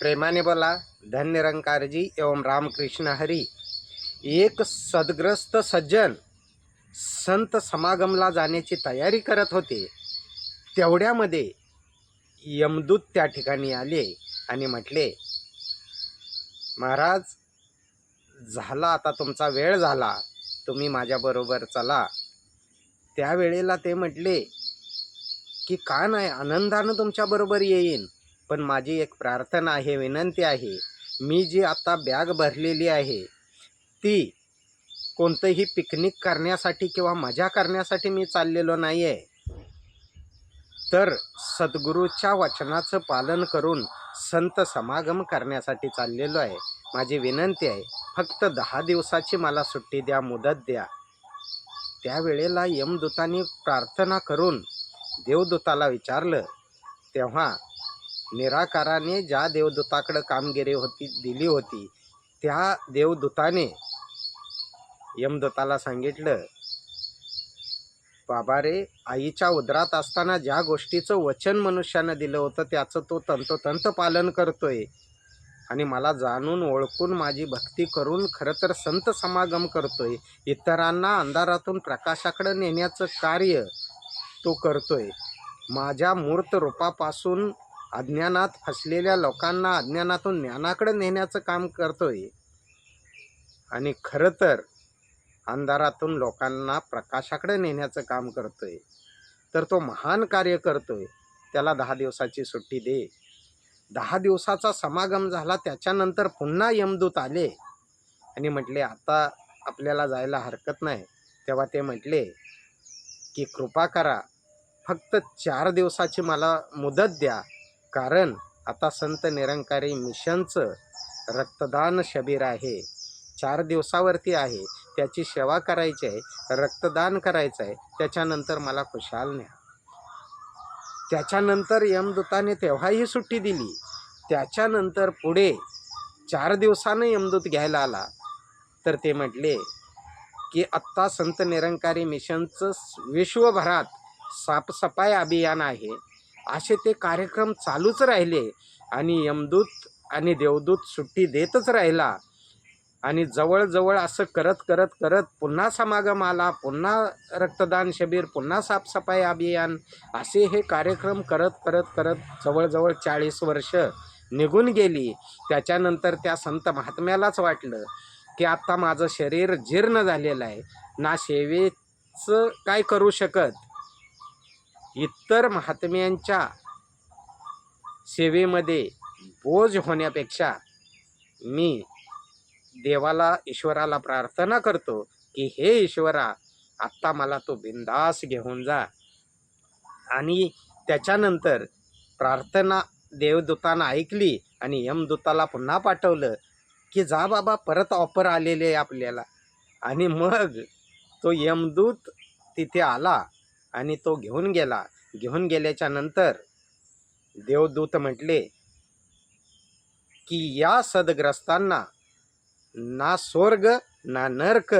प्रेमाने बोला धन निरंकारजी एवं रामकृष्ण हरी. एक सदग्रस्त सज्जन संत समागमला जाण्याची तयारी करत होते. तेवढ्यामध्ये यमदूत त्या ठिकाणी आले आणि म्हटले महाराज झाला आता तुमचा वेळ झाला. तुम्ही माझ्याबरोबर चला. त्यावेळेला ते म्हटले की का नाही आनंदानं तुमच्याबरोबर येईन? पण माझी एक प्रार्थना आहे विनंती आहे. मी जी आता बॅग भरलेली आहे ती कोणतंही पिकनिक करण्यासाठी किंवा मजा करण्यासाठी मी चाललेलो नाही आहे तर सद्गुरूच्या वचनाचं पालन करून संत समागम करण्यासाठी चाललेलो आहे. माझी विनंती आहे फक्त दहा दिवसाची मला सुट्टी द्या मुदत द्या. त्यावेळेला यमदूतांनी प्रार्थना करून देवदूताला विचारलं तेव्हा निराकाराने ज्या देवदूताकडं कामगिरी होती दिली होती त्या देवदूताने यमदूताला सांगितलं बाबा रे आईच्या उदरात असताना ज्या गोष्टीचं वचन मनुष्यानं दिलं होतं त्याचं तो तंतोतंत पालन करतोय. आणि मला जाणून ओळखून माझी भक्ती करून खरं तर संत समागम करतोय. इतरांना अंधारातून प्रकाशाकडे नेण्याचं कार्य तो करतोय. माझ्या मूर्त रूपापासून अज्ञानात फसलेल्या लोकांना अज्ञानातून ज्ञानाकडे नेण्याचं काम करतो आहे आणि खरं तर अंधारातून लोकांना प्रकाशाकडे नेण्याचं काम करतो आहे तर तो महान कार्य करतो आहे त्याला दहा दिवसाची सुट्टी दे. दहा दिवसाचा समागम झाला त्याच्यानंतर पुन्हा यमदूत आले. आणि म्हटले आता आपल्याला जायला हरकत नाही. तेव्हा ते म्हटले की कृपा करा. फक्त चार दिवसाची मला मुदत द्या. कारण आता संत निरंकारी मिशनचं रक्तदान शिबिर आहे. चार दिवसावरती आहे. त्याची सेवा करायची आहे. रक्तदान करायचं आहे. त्याच्यानंतर मला खुशाल न्या. त्याच्यानंतर यमदूताने तेव्हाही सुट्टी दिली. त्याच्यानंतर पुढे चार दिवसानं यमदूत घ्यायला आला. तर ते म्हटले की आत्ता संत निरंकारी मिशनचं विश्वभरात साफसफाई अभियान आहे. असे ते कार्यक्रम चालूच राहिले. आणि यमदूत आणि देवदूत सुट्टी देतच राहिला. आणि जवळजवळ असं करत करत करत पुन्हा समागम आला. पुन्हा रक्तदान शिबिर पुन्हा साफसफाई अभियान. असे हे कार्यक्रम करत करत करत जवळजवळ चाळीस वर्ष निघून गेली. त्याच्यानंतर त्या संत महात्म्यालाच वाटलं की आत्ता माझं शरीर जीर्ण झालेलं आहे. ना सेवेचं काय करू शकत? इतर महात्म्यांच्या सेवेमध्ये बोज होण्यापेक्षा मी देवाला ईश्वराला प्रार्थना करतो की हे ईश्वरा आत्ता मला तो बिंदास घेऊन जा. आणि त्याच्यानंतर प्रार्थना देवदूतानं ऐकली आणि यमदूताला पुन्हा पाठवलं की जा बाबा परत ऑफर आलेले आहे आपल्याला. आणि मग तो यमदूत तिथे आला. आणि तो घेऊन गेला. घेऊन गेल्याच्यानंतर देवदूत म्हटले की या सदग्रस्तांना ना स्वर्ग ना नर्क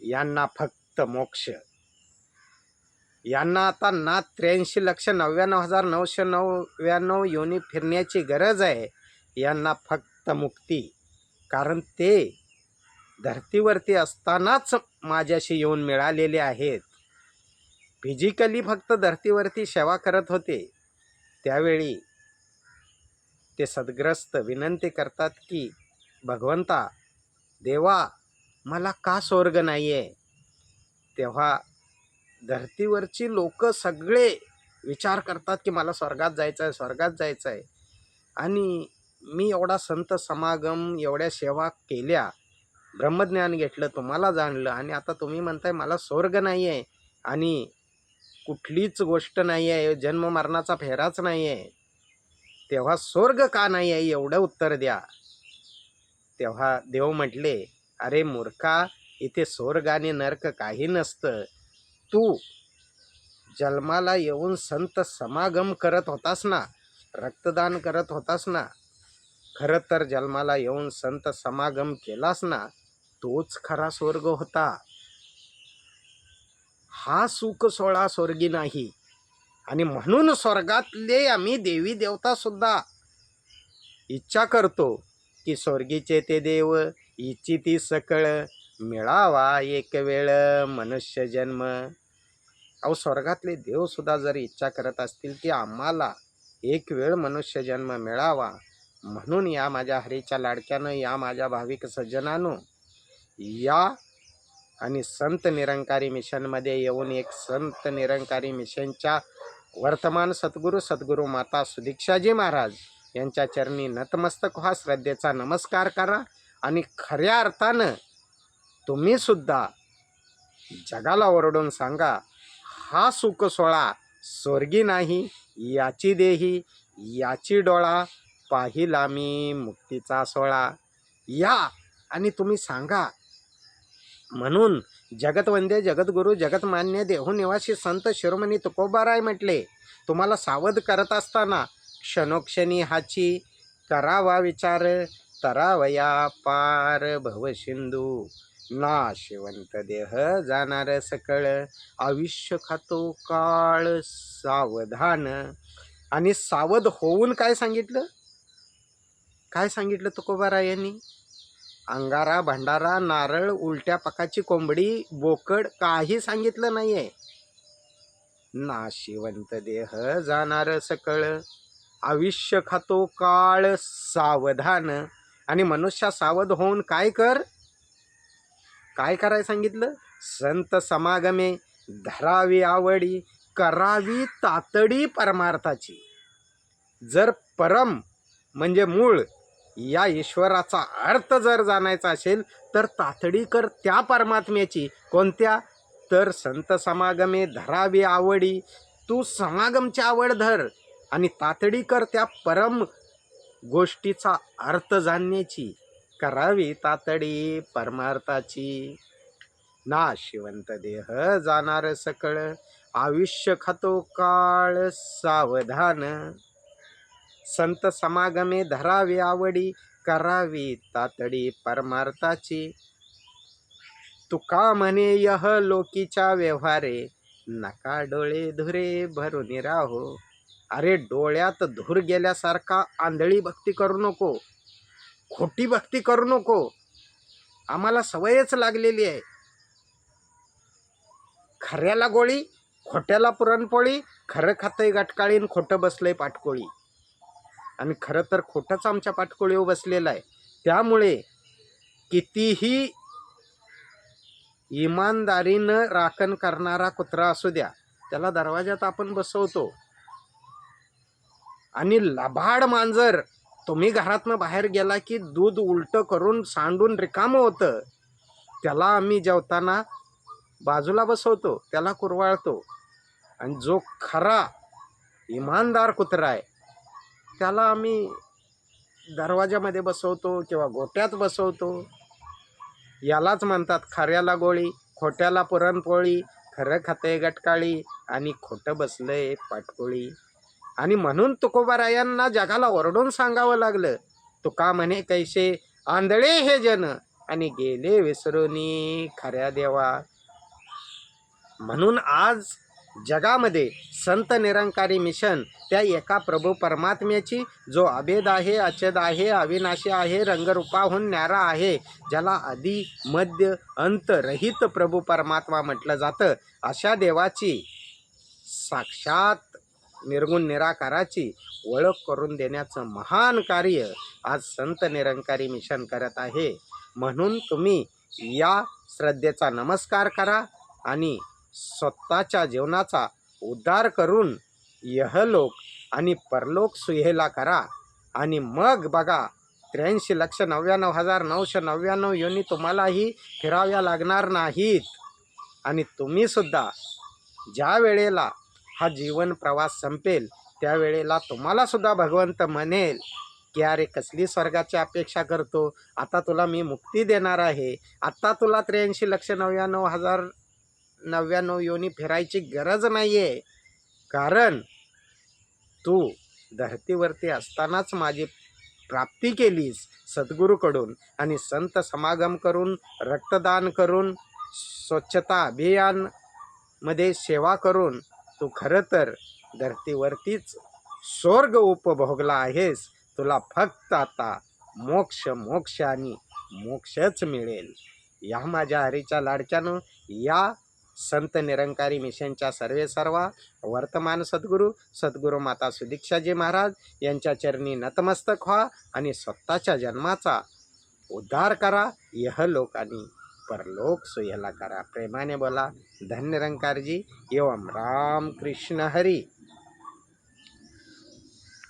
यांना फक्त मोक्ष. यांना आता ना त्र्याऐंशी लक्ष नव्याण्णव हजार नऊशे नव्याण्णव योनी फिरण्याची गरज आहे. यांना फक्त मुक्ती. कारण ते धर्तीवरती असतानाच माझ्याशी येऊन मिळालेले आहेत. फिजिकली फक्त धर्तीवरती सेवा करत होते. त्यावेळी ते सद्ग्रस्त विनंती करतात की भगवंता देवा मला का स्वर्ग नाही आहे तेव्हा धर्तीवरची लोक सगळे विचार करतात की मला स्वर्गात जायचं आहे स्वर्गात जायचं आहे आणि मी एवढा संत समागम एवढ्या सेवा केल्या. ब्रह्मज्ञान घेतलं तुम्हाला जाणलं आणि आता तुम्ही म्हणताय मला स्वर्ग नाही आहे आणि कुठलीच गोष्ट नाही आहे जन्म मरणाचा फेराच नाही आहे तेव्हा स्वर्ग का नाही आहे एवढं उत्तर द्या. तेव्हा देव म्हटले अरे मूर्खा इथे स्वर्ग आणि नरक काही नसतं. तू जन्माला येऊन संत समागम करत होतास ना रक्तदान करत होतास ना खरं तर जन्माला येऊन संत समागम केलास ना तोच खरा स्वर्ग होता. हा सुख सोळा स्वर्गी नाही. आणि म्हणून स्वर्गातले आम्ही देवी देवतासुद्धा इच्छा करतो की स्वर्गीचे ते देव इच्छिती सकळ मिळावा एक वेळ मनुष्य जन्म. अहो स्वर्गातले देवसुद्धा जर इच्छा करत असतील की आम्हाला एक वेळ मनुष्य जन्म मिळावा म्हणून या माझ्या हरीच्या लाडक्यानं या माझ्या भाविक सज्जनानो या आणि संत निरंकारी मिशनमध्ये येऊन एक संत निरंकारी मिशनच्या वर्तमान सद्गुरू सद्गुरू माता सुदीक्षाजी महाराज यांच्या चरणी नतमस्तक व्हा. श्रद्धेचा नमस्कार करा आणि खऱ्या अर्थानं तुम्हीसुद्धा जगाला ओरडून सांगा हा सुख सोळा स्वर्गी नाही याची देही याची डोळा पाहिला मी मुक्तीचा सोळा या आणि तुम्ही सांगा म्हणून जगतवंदे जगद्गुरू जगतमान्य देहूनिवासी संत शिरोमणी तुकोबाराय म्हटले तुम्हाला सावध करत असताना क्षणोक्षणी हाची करावा विचार तरावया पार भवसिंधू नाशिवंत देह जाणार सकळ आयुष्य खातो काळ सावधान. आणि सावध होऊन काय सांगितलं? काय सांगितलं तुकोबारायांनी अंगारा भंडारा नारळ उलट्या पकाची कोंबडी बोकड काही सांगितलं नाही आहे ना नाशिवंत देह जाणार सकळ. आयुष्य खातो काळ सावधान. आणि मनुष्य सावध होऊन काय कर? काय करायला सांगितलं? संत समागमे धरावी आवडी करावी तातडी परमार्थाची. जर परम म्हणजे मूळ या ईश्वराचा अर्थ जर जाणायचा असेल तर तातडी कर त्या परमात्म्याची. कोणत्या? तर संत समागमे धरावी आवडी. तू समागमची आवड धर आणि तातडी कर त्या परम गोष्टीचा अर्थ जाणण्याची. करावी तातडी परमार्थाची. नाशिवंत देह जाणार सकळ. आयुष्य खातो काळ सावधान. संत समागमे धरावी आवडी करावी तातडी परमार्थाची. तुका म्हणे यह लोकीच्या व्यवहारे नका डोळे धुरे भरून राहो. अरे डोळ्यात धूर गेल्यासारखा आंधळी भक्ती करू नको खोटी भक्ती करू नको. आम्हाला सवयच लागलेली आहे. खऱ्याला गोळी खोट्याला पुरणपोळी खरं खातंय गटकाळीन खोटं बसलंय पाटकोळी. आणि खरं तर खोटंच आमच्या पाठकोळीवर बसलेला आहे. त्यामुळे कितीही इमानदारीनं राखण करणारा कुत्रा असू द्या त्याला दरवाज्यात आपण बसवतो. आणि लबाड मांजर तुम्ही घरातनं बाहेर गेला की दूध उलटं करून सांडून रिकामं होतं. त्याला आम्ही जेवताना बाजूला बसवतो त्याला कुरवाळतो. आणि जो खरा इमानदार कुत्रा आहे त्याला आम्ही दरवाजामध्ये बसवतो किंवा गोट्यात बसवतो. यालाच म्हणतात खऱ्याला गोळी खोट्याला पुरणपोळी खरं खाते गटकाळी आणि खोटं बसलंय पाटकोळी. आणि म्हणून तुकोबारायांना जगाला ओरडून सांगावं लागलं. तुका म्हणे कैसे आंधळे हे जन आणि गेले विसरूनी खऱ्या देवा. म्हणून आज जगामध्ये संत निरंकारी मिशन त्या एका प्रभू परमात्म्याची जो अभेद आहे अचेद आहे अविनाशी आहे रंगरूपाहून न्यारा आहे ज्याला आधी मध्य अंत रहित प्रभू परमात्मा म्हटलं जातं. अशा देवाची साक्षात निर्गुण निराकाराची ओळख करून देण्याचं महान कार्य आज संत निरंकारी मिशन करत आहे. म्हणून तुम्ही या श्रद्धेचा नमस्कार करा आणि स्वतःच्या जीवनाचा उद्धार करून यहलोक आणि परलोक सुहेला करा. आणि मग बघा त्र्याऐंशी लक्ष नव्याण्णव हजार नऊशे नव्याण्णव योनी तुम्हालाही फिराव्या लागणार नाहीत. आणि तुम्हीसुद्धा ज्या वेळेला हा जीवन प्रवास संपेल त्यावेळेला तुम्हालासुद्धा भगवंत म्हणेल की अरे कसली स्वर्गाची अपेक्षा करतो? आता तुला मी मुक्ती देणार आहे. आत्ता तुला त्र्याऐंशी लक्ष नव्याण्णव हजार नव्याण्णव योनी फिरायची गरज नाही आहे कारण तू धरतीवरती असतानाच माझी प्राप्ती केलीस सद्गुरूकडून आणि संत समागम करून रक्तदान करून स्वच्छता अभियानमध्ये सेवा करून तू खरं तर धरतीवरतीच स्वर्ग उपभोगला आहेस. तुला फक्त आता मोक्ष मोक्ष आणि मोक्षच मिळेल. या माझ्या हरीच्या लाडक्यानं या संत निरंकारी मिशनच्या सर्वे सर्वा वर्तमान सद्गुरू सद्गुरू माता सुदीक्षाजी महाराज यांच्या चरणी नतमस्तक व्हा आणि स्वतःच्या जन्माचा उद्धार करा. यह आणि परलोक सुयला करा. प्रेमाने बोला धन्य निरंकारजी एवं राम कृष्ण हरी.